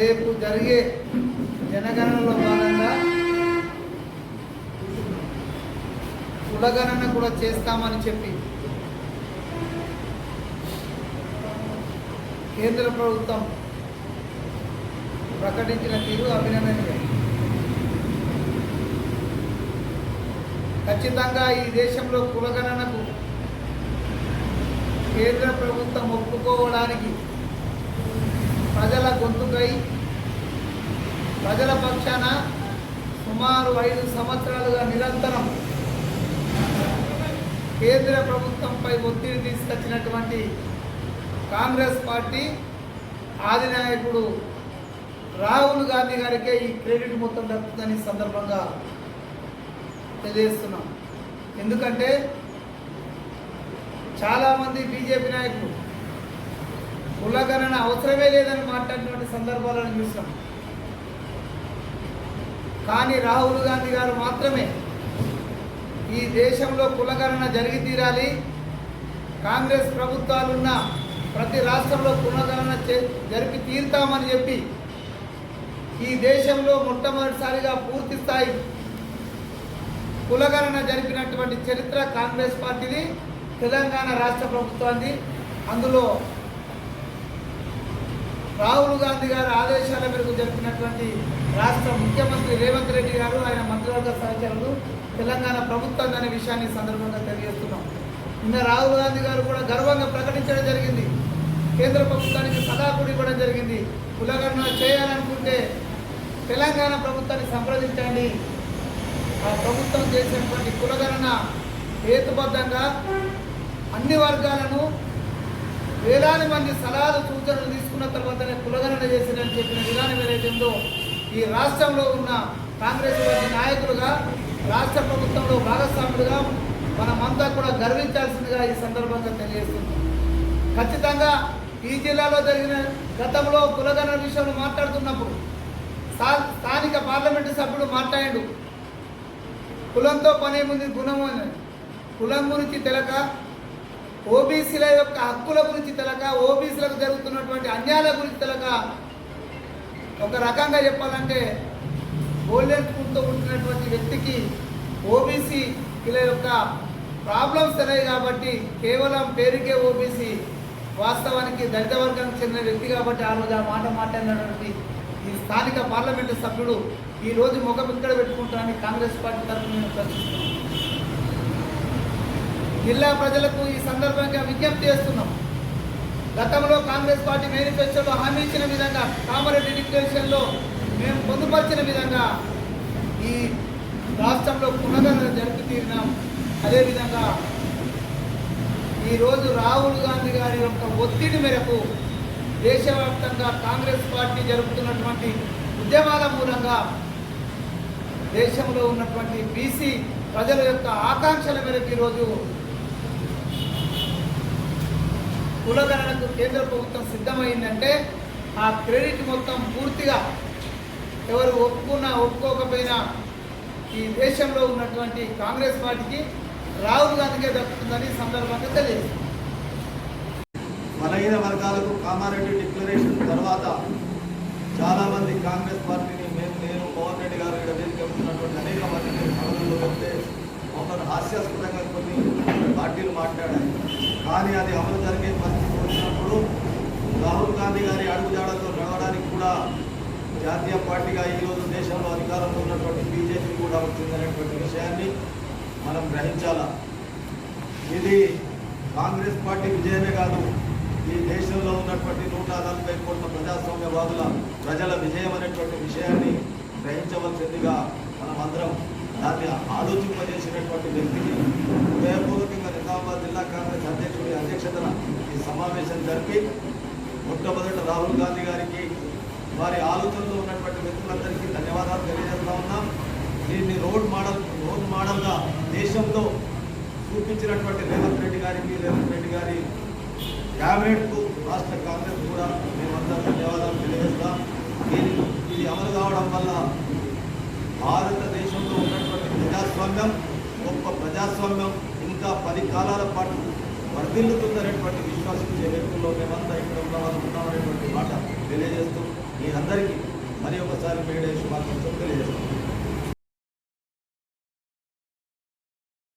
రేపు జరిగే జనగణనలో భాగంగా కులగణన కూడా చేస్తామని చెప్పి కేంద్ర ప్రభుత్వం ప్రకటించిన తీరు అభినందనీయం. ఖచ్చితంగా ఈ దేశంలో కులగణనకు కేంద్ర ప్రభుత్వం ఒప్పుకోవడానికి ప్రజల గొంతుకై ప్రజల పక్షాన సుమారు ఐదు సంవత్సరాలుగా నిరంతరం కేంద్ర ప్రభుత్వంపై ఒత్తిడి తీసుకొచ్చినటువంటి కాంగ్రెస్ పార్టీ ఆదినాయకుడు రాహుల్ గాంధీ గారికే ఈ క్రెడిట్ మొత్తం దక్కుతుందని సందర్భంగా తెలియజేస్తున్నాం. ఎందుకంటే చాలామంది బీజేపీ నాయకులు కులగణన అవసరమే లేదని మాట్లాడినటువంటి సందర్భాలను చూసాం. కానీ రాహుల్ గాంధీ గారు మాత్రమే ఈ దేశంలో కులగణన జరిగి తీరాలి. కాంగ్రెస్ ప్రభుత్వాలున్న ప్రతి రాష్ట్రంలో కులగణన జరిపి తీరుతామని చెప్పి ఈ దేశంలో మొట్టమొదటిసారిగా పూర్తి స్థాయి కులగణన జరిపినటువంటి చరిత్ర కాంగ్రెస్ పార్టీది తెలంగాణ రాష్ట్ర ప్రభుత్వాన్ని అందులో రాహుల్ గాంధీ గారి ఆదేశాల మేరకు జరిపినటువంటి రాష్ట్ర ముఖ్యమంత్రి రేవంత్ రెడ్డి గారు ఆయన మంత్రివర్గ సహచరులు తెలంగాణ ప్రభుత్వం అనే విషయాన్ని సందర్భంగా తెలియజేస్తున్నాం. నిన్న రాహుల్ గాంధీ గారు కూడా గర్వంగా ప్రకటించడం జరిగింది. కేంద్ర ప్రభుత్వానికి సదాకుడి ఇవ్వడం జరిగింది. కులగణన చేయాలనుకుంటే తెలంగాణ ప్రభుత్వాన్ని సంప్రదించండి. ఆ ప్రభుత్వం చేసినటువంటి కులగణన హేతుబద్ధంగా అన్ని వర్గాలను వేలాది మంది సలహాలు సూచనలు చెప్పిన విధానం ఏదైతే ఉందో ఈ రాష్ట్రంలో ఉన్న కాంగ్రెస్ పార్టీ నాయకులుగా రాష్ట్ర ప్రభుత్వంలో భాగస్వాములుగా మనమంతా కూడా గర్వించాల్సిందిగా ఈ సందర్భంగా తెలియజేస్తున్నాం. ఖచ్చితంగా ఈ జిల్లాలో జరిగిన గతంలో కులగణన విషయంలో మాట్లాడుతున్నప్పుడు స్థా- స్థానిక పార్లమెంటు సభ్యుడు మాట్లాడాడు. కులంతో పనేముంది గుణము అని కులం గురించి తెలక ఓబీసీల యొక్క హక్కుల గురించి తెలక ఓబీసీలకు జరుగుతున్నటువంటి అన్యాయాల గురించి తెలక ఒక రకంగా చెప్పాలంటే గోల్డెన్ స్పూన్తో ఉంటున్నటువంటి వ్యక్తికి ఓబీసీ ఇలా యొక్క ప్రాబ్లమ్స్ తెలియదు కాబట్టి కేవలం పేరుకే ఓబీసీ వాస్తవానికి దళిత వర్గానికి చెందిన వ్యక్తి కాబట్టి ఆ రోజు ఆ మాట మాట్లాడినటువంటి ఈ స్థానిక పార్లమెంటు సభ్యుడు ఈ రోజు ముఖం ఇక్కడ పెట్టుకుంటానని కాంగ్రెస్ పార్టీ తరఫున నేను ప్రశ్నిస్తున్నాను. జిల్లా ప్రజలకు ఈ సందర్భంగా విజ్ఞప్తి చేస్తున్నాం. గతంలో కాంగ్రెస్ పార్టీ మేనిఫెస్టోలో హామీ ఇచ్చిన విధంగా కామారెడ్డి డిక్లరేషన్లో మేము పొందుపరిచిన విధంగా ఈ రాష్ట్రంలో పునగణన జరుపు తీరినాం. అదేవిధంగా ఈరోజు రాహుల్ గాంధీ గారి యొక్క ఒత్తిడి మేరకు దేశవ్యాప్తంగా కాంగ్రెస్ పార్టీ జరుపుతున్నటువంటి ఉద్యమాల మూలంగా దేశంలో ఉన్నటువంటి బీసీ ప్రజల యొక్క ఆకాంక్షల మేరకు ఈరోజు కులగణనకు కేంద్ర ప్రభుత్వం సిద్ధమైందంటే ఆ క్రెడిట్ మొత్తం పూర్తిగా ఎవరు ఒప్పుకున్నా ఒప్పుకోకపోయినా ఈ దేశంలో ఉన్నటువంటి కాంగ్రెస్ పార్టీకి రాహుల్ గాంధీకే దక్కుతుందని సందర్భంగా తెలియదు బలహీన వర్గాలకు కామారెడ్డి డిక్లరేషన్ తర్వాత చాలామంది కాంగ్రెస్ పార్టీని మేము నేను పవన్ రెడ్డి గారు ఇక్కడ వేదిక అనేక మంది వస్తే వెళ్తే మమ్మల్ని హాస్యాస్పదంగా కొన్ని పార్టీలు మాట్లాడాయి కానీ అది అమలు జరిగే రాహుల్ గాంధీ గారి అడుగుజాడతో నడవడానికి కూడా జాతీయ పార్టీగా ఈరోజు దేశంలో అధికారంలో ఉన్నటువంటి బీజేపీ కూడా వచ్చిందనేటువంటి విషయాన్ని మనం గ్రహించాలా? ఇది కాంగ్రెస్ పార్టీ విజయమే కాదు ఈ దేశంలో ఉన్నటువంటి నూట నలభై కోట్ల ప్రజాస్వామ్యవాదుల ప్రజల విజయం అనేటువంటి విషయాన్ని గ్రహించవలసిందిగా మనమందరం దాన్ని ఆలోచింపజేసినటువంటి వ్యక్తికి హృదయపూర్వకంగా నిజామాబాద్ జిల్లా కాంగ్రెస్ అధ్యక్షుడి అధ్యక్షతన ఈ సమావేశం జరిపి మొట్టమొదట రాహుల్ గాంధీ గారికి వారి ఆలోచనలో ఉన్నటువంటి వ్యక్తులందరికీ ధన్యవాదాలు తెలియజేస్తా ఉన్నాం. దీన్ని రోడ్ మోడల్ రోడ్ మోడల్గా దేశంలో చూపించినటువంటి రేవంత్ రెడ్డి గారికి రేవంత్ రెడ్డి గారి క్యాబినెట్కు రాష్ట్ర కాంగ్రెస్ కూడా మేమంతా ధన్యవాదాలు తెలియజేస్తాం. దీని ఇది అమలు కావడం వల్ల భారతదేశంలో ఉన్నటువంటి ప్రజాస్వామ్యం గొప్ప ప్రజాస్వామ్యం ఇంకా పది కాలాల పాటు వర్ధిల్లుతుందనేటువంటి విశ్వాసం వ్యక్తుల్లో మేము ఇక్కడ ఉన్న వాళ్ళు ఉన్నామనేటువంటి మాట తెలియజేస్తూ మీ అందరికీ మరి ఒకసారి మేడే శుభాకాంక్షలు తెలియజేస్తున్నాను.